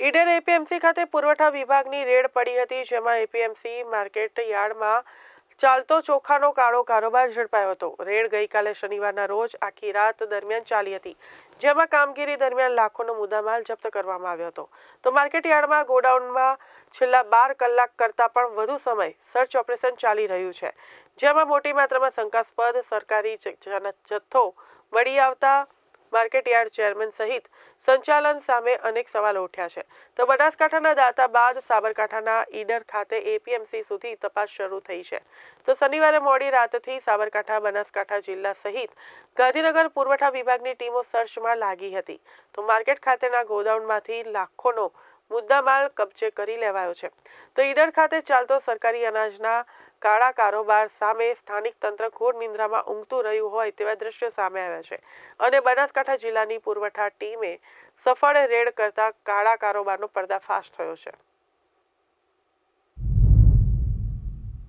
Idar APMC ખાતે પુરવઠા વિભાગની રેડ પડી હતી, જેમાં એપીએમસી માર્કેટ યાર્ડમાં ચાલતો ચોખાનો કાળો કારોબાર ઝડપાયો હતો. રેડ ગઈકાલે શનિવારના રોજ આખી રાત દરમિયાન ચાલી હતી, જેમાં કામગીરી દરમિયાન લાખોનો મુદ્દામાલ જપ્ત કરવામાં આવ્યો હતો. તો માર્કેટ યાર્ડમાં ગોડાઉનમાં છેલ્લા બાર કલાક કરતાં પણ વધુ સમય સર્ચ ઓપરેશન ચાલી રહ્યું છે, જેમાં મોટી માત્રામાં શંકાસ્પદ સરકારી જથ્થો મળી આવતા માર્કેટ યાર્ડ ચેરમેન સહિત સંચાલન સામે અનેક સવાલો ઉઠ્યા છે. તો બનાસકાંઠાના દાતા બાદ સાબરકાંઠાના ઈડર ખાતે એપીએમસી સુધી તપાસ શરૂ થઈ છે. તો શનિવારે મોડી રાતથી સાબરકાંઠા, બનાસકાંઠા જિલ્લા સહિત ગાંધીનગર પુરવઠા વિભાગની ટીમો સર્ચમાં લાગી હતી. તો માર્કેટ ખાતેના ગોડાઉનમાંથી લાખોનો મુદ્દામાલ કબજે કરી લેવાયો છે. તો ઈડર ખાતે ચાલતો સરકારી અનાજના કાળા કારોબાર સામે સ્થાનિક તંત્ર ઘોર નિંદ્રામાં ઊંઘતું રહ્યું હોય તેવા દ્રશ્યો સામે આવ્યા છે. અને બનાસકાંઠા જિલ્લાની પુરવઠા ટીમે સફળ રેડ કરતા કાળા કારોબારનો પર્દાફાશ થયો છે.